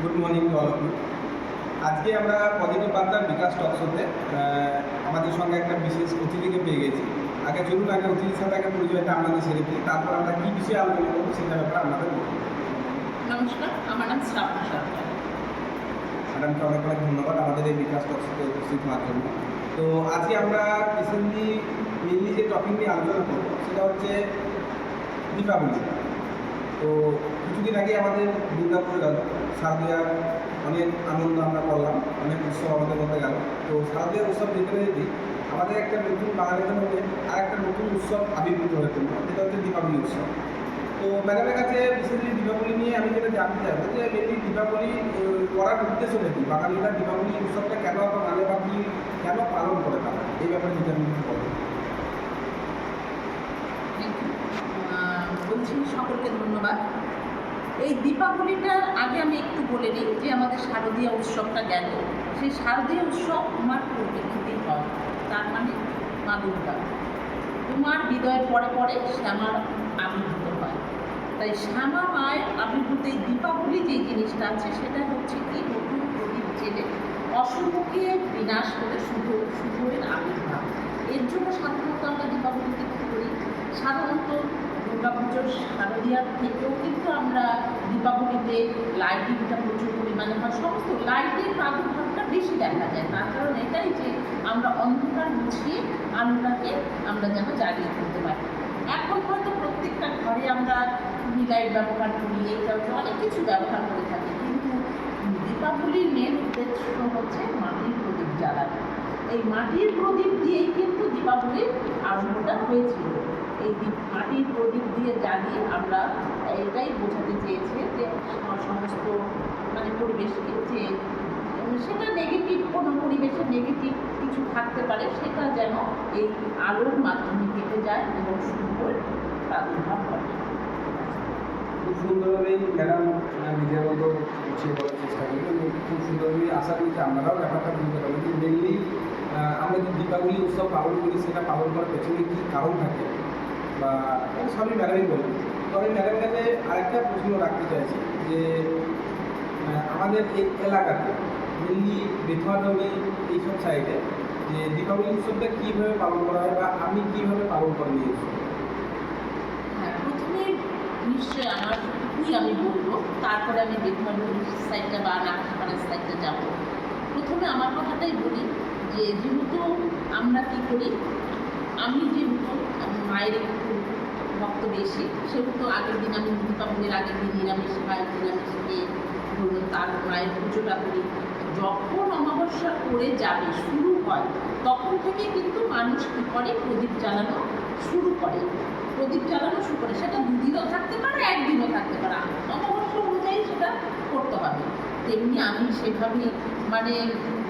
Good morning to all of you আজকে আমরা positive বার্তার বিকাশ টক শোতে আমাদের সঙ্গে একটা বিশেষ অতিথিকে পেয়ে গেছি। আগে চলুন আগে অতিথির সাথে আগে পরিচয়টা আমাদের সেরে দিই তারপর আমরা কী বিষয়ে আলোচনা করব সেটা ব্যাপারে আমাদের নমস্কার আমার নাম শ্রাবণা সরকার। ম্যাডামকে অনেক অনেক ধন্যবাদ আমাদের এই বিকাশ টক শোতে উপস্থিত হওয়ার জন্য। তো আজকে আমরা রিসেন্টলি মেনলি যে টপিক নিয়ে আলোচনা করব সেটা হচ্ছে দীপাবলি। তো কিছুদিন আগে আমাদের দুর্গাপুর গেল। শারদীয়ার অনেক আনন্দ আমরা করলাম, অনেক উৎসব আমাদের মধ্যে গেল। তো শারদীয়ার উৎসব যেতে যেতে আমাদের একটা নতুন বাঙালিদের মধ্যে আর একটা নতুন উৎসব আবির্ভূত হয়ে পড়ল যেটা হচ্ছে দীপাবলি উৎসব। তো ম্যাডামের কাছে বিশেষলি দীপাবলি নিয়ে আমি যেটা জানতে চাইব যে মেনলি দীপাবলি করার উদ্দেশ্যটা কি? বাঙালিরা দীপাবলি উৎসবটা কেন মানে বা কি কেন পালন করে তারা? এই ব্যাপারে যদি আমি বলব বলছি, সকলকে ধন্যবাদ। এই দীপাবলিটার আগে আমি একটু বলে নিই যে আমাদের শারদীয় উৎসবটা গেল। সেই শারদীয় উৎসব তোমার পরিপ্রেক্ষিতেই হয়। তার মানে মা দুর্গা। তোমার হৃদয়ের পরে পরে শ্যামার আবির্ভূত হয়। তাই শ্যামা মায়ের আবির্ভূত এই দীপাবলি যে জিনিসটা আছে, সেটা হচ্ছে কি? নতুন প্রদীপ জেলে অশুভকে বিনাশ করে শুভ, শুভের আবির্ভাব। এর জন্য সাধারণত আমরা দীপাবলিতে কী করি? সাধারণত দুর্গাপুজোর শারদীয়ার থেকেও কিন্তু আমরা দীপাবলিতে লাইটিংটা প্রচুর পরিমাণে হয়, সমস্ত লাইটের প্রাদুর্ভাবটা বেশি দেখা যায়। তার কারণ এটাই যে আমরা অন্ধকার মুছিয়ে আলোটাকে আমরা যেন জ্বালিয়ে তুলতে পারি। এখন হয়তো প্রত্যেকটা ঘরে আমরা টুনি লাইট ব্যবহার করি ওটা অনেক কিছু ব্যবহার করে থাকি। কিন্তু দীপাবলির মেন উদ্দেশ্য হচ্ছে মাটির প্রদীপ জ্বালানো। এই মাটির প্রদীপ দিয়েই কিন্তু দীপাবলির আরম্ভটা হয়েছিল। এই মাটির প্রদীপ দিয়ে জ্বালিয়ে আমরা এটাই বোঝাতে চেয়েছে যে সমস্ত মানে পরিবেশকে যে সেটা নেগেটিভ কোনো পরিবেশে নেগেটিভ কিছু থাকতে পারে, সেটা যেন এই আলোর মাধ্যমে কেটে যায় এবং সুন্দর প্রাদুর্ভাব ঘটে খুব সুন্দরভাবেই ম্যাডাম নিজের মতো গুছিয়ে বলার চেষ্টা করি খুব সুন্দরভাবেই আশা করি যে আপনারাও ব্যাপারটা বুঝতে পারবেন মেনলি আমরা যে দীপাবলি উৎসব পালন করি, সেটা পালন করার পেছনে কী কারণ থাকে? বা সবই ম্যাডামই বলবেন তো আমি ম্যাডামের কাছে আরেকটা প্রশ্ন রাখতে চাইছি যে আমাদের এই এলাকাতে মেনলি বেথুয়াডি এইসব সাইডে যে দীপাবলি উৎসবটা কীভাবে পালন করা হয় বা আপনি কীভাবে পালন করেন এই হ্যাঁ প্রথমে নিশ্চয়ই আমার আমি বলব। তারপরে আমি বেগুনবাড়ির সাইডটা বা নাকাশপাড়ার সাইডটা যাব। প্রথমে আমার কথাটাই বলি যে, যেহেতু আমরা কী করি আমি আমি মায়ের একটু ভক্ত বেশি সেহেতু আগের দিন আমি দীপাবলির আগের দিন নিরামিষ খাই নিরামিষ খেয়ে ধরুন তার মায়ের পুজোটা করি। যখন অমাবস্যা করে যাবে, শুরু হয়, তখন থেকে কিন্তু মানুষ কী করে? প্রদীপ জ্বালানো শুরু করে। প্রদীপ জ্বালানো শুরু করে। সেটা দুদিনও থাকতে পারে, একদিনও থাকতে পারে। অমাবস্যা অনুযায়ী সেটা করতে হবে। তেমনি আমি সেভাবেই মানে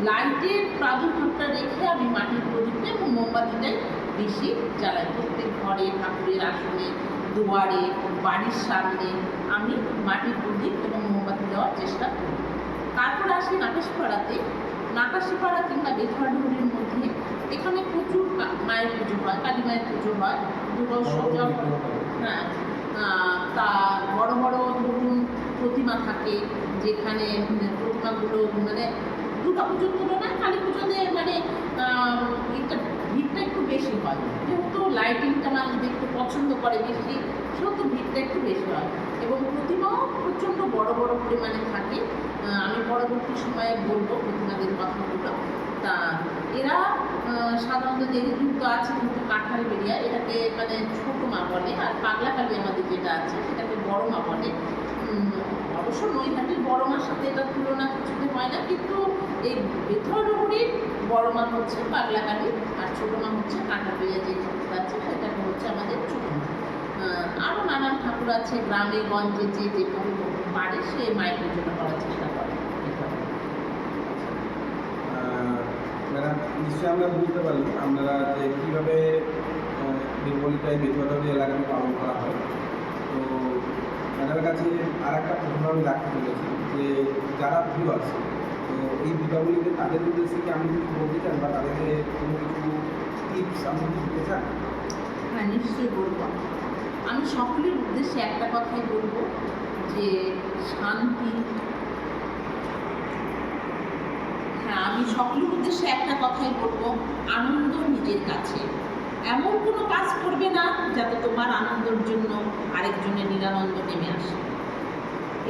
লাইটের প্রাদুর্ভাবটা রেখে আমি মাটির প্রদীপটা এবং মোমবাতিটাই বেশি জ্বালাই প্রত্যেক ঘরে ঠাকুরের আসনে দুয়ারে বাড়ির সামনে আমি মাটির প্রদীপ এবং মোমবাতি দেওয়ার চেষ্টা করি। তারপর আসি নাকাশিপাড়াতে নাকাশিপাড়া কিংবা বেথুয়াডুগুলির মধ্যে এখানে প্রচুর মায়ের পুজো হয় কালী মায়ের পুজো হয়। দুর্গা যখন হ্যাঁ। তা বড় বড় ধরুন প্রতিমা থাকে যেখানে উম, প্রতিমাগুলো মানে দুর্গা পুজোর তুলনায় কালী পুজোতে মানে এটা ভিড়টা একটু বেশি হয়। যেহেতু লাইটিংটা মানুষ দেখতে পছন্দ করে বেশি, সেহেতু ভিড়টা একটু বেশি হয়। এবং প্রতিমাও প্রচণ্ড বড় বড় পরিমাণে থাকে। আমি পরবর্তী সময়ে বলব প্রতিমাদের কথাগুলো। তা এরা সাধারণত যেহেতু আছে কিন্তু কাঁঠাল বেরিয়া এটাকে মানে ছোট মা বলে। আর পাগলা কালী আমাদের যেটা আছে, সেটাকে বড় মা বলে। অবশ্য নৈহাটির বড় মার সাথে এটার তুলনা কিছুতে হয় না, কিন্তু এই বেথরডুগুরির বড় মা হচ্ছে পাগলা কালী আর ছোটো মা হচ্ছে বেরিয়া যে ঠাকুর আছে, সেটাকে হচ্ছে আমাদের ছোটো আরও নানান ঠাকুর আছে গ্রামে, গঞ্জে, যে যেভাবে পারে সে মায়ের পুজোটা করার চেষ্টা করে। নিশ্চয়ই আমরা বুঝতে পারলাম আপনারা যে কীভাবে দীপাবলিটাই বেথুয়াডি এলাকাতে পালন করা হয়। তো ম্যাডামের কাছে আর একটা প্রশ্ন আমি রাখতে চলেছি যে যারা ভিউ আছে, তো এই দীপাবলিতে তাদের উদ্দেশ্যে কি আমি কিছু বলতে চান বা তাদেরকে কোনো কিছু টিপস আপনি দিতে চান হ্যাঁ নিশ্চয়ই বলব আমি সকলের উদ্দেশ্যে একটা কথাই বলব যে শান্তি। হ্যাঁ আমি সকলের উদ্দেশ্যে একটা কথাই বলব, আনন্দ নিজের কাছে। এমন কোনো কাজ করবে না যাতে তোমার আনন্দের জন্য আরেকজনের নিরানন্দ নেমে আসে।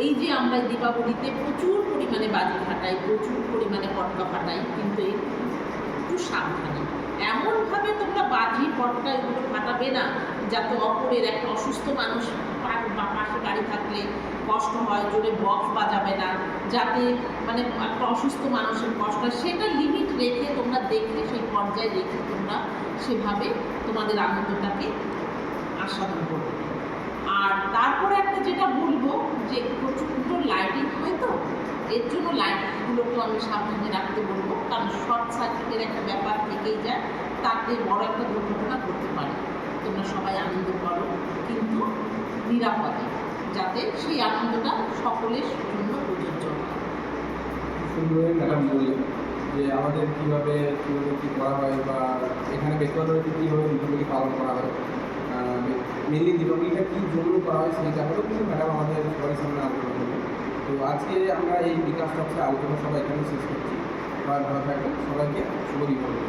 এই যে আমরা দীপাবলিতে প্রচুর পরিমাণে বাজি ফাটাই, প্রচুর পরিমাণে পটকা ফাটাই, কিন্তু একটু সাবধানে। এমনভাবে তোমরা বাজি, পটকা এগুলো ফাটাবে না, যাতে অপরের একটা অসুস্থ মানুষ পাশে বাড়ি থাকলে কষ্ট হয়, জোরে বক্স বাজাবে না, যাতে মানে একটা অসুস্থ মানুষের কষ্ট হয়। সেটা লিমিট রেখে তোমরা দেখলে সেই পর্যায়ে রেখে তোমরা সেভাবে তোমাদের আনন্দটাকে আস্বাদন করবে। আর তারপরে একটা যেটা বলব, যে প্রচণ্ড লাইটিং হয় তো, এর জন্য লাইটগুলোকেও আমি সাবধানে রাখতে বলব, কারণ শর্ট সার্কিটের একটা ব্যাপার থেকেই যায় তাতে বড় একটা দুর্ঘটনা করতে পারে। তোমরা সবাই আনন্দ করো, কিন্তু নিরাপদে, যাতে সেই আনন্দটা সকলের জন্য প্রযোজ্য হয়। যে আমাদের কীভাবে কীভাবে কী করা হয় বা এখানে ব্যক্তিগতভাবে কীভাবে দীপাবলি পালন করা হয়? মেনলি দীপাবলিটা কী জন্য করা হয় সেই ব্যাপারেও কিন্তু ম্যাডাম আমাদের সবাই সামনে আলোচনা করবে। তো আজকে আমরা এই বিকাশ টক্সে আলোচনা সবাই এখানে শেষ করছি। সবাইকে শুভ দীপাবলি।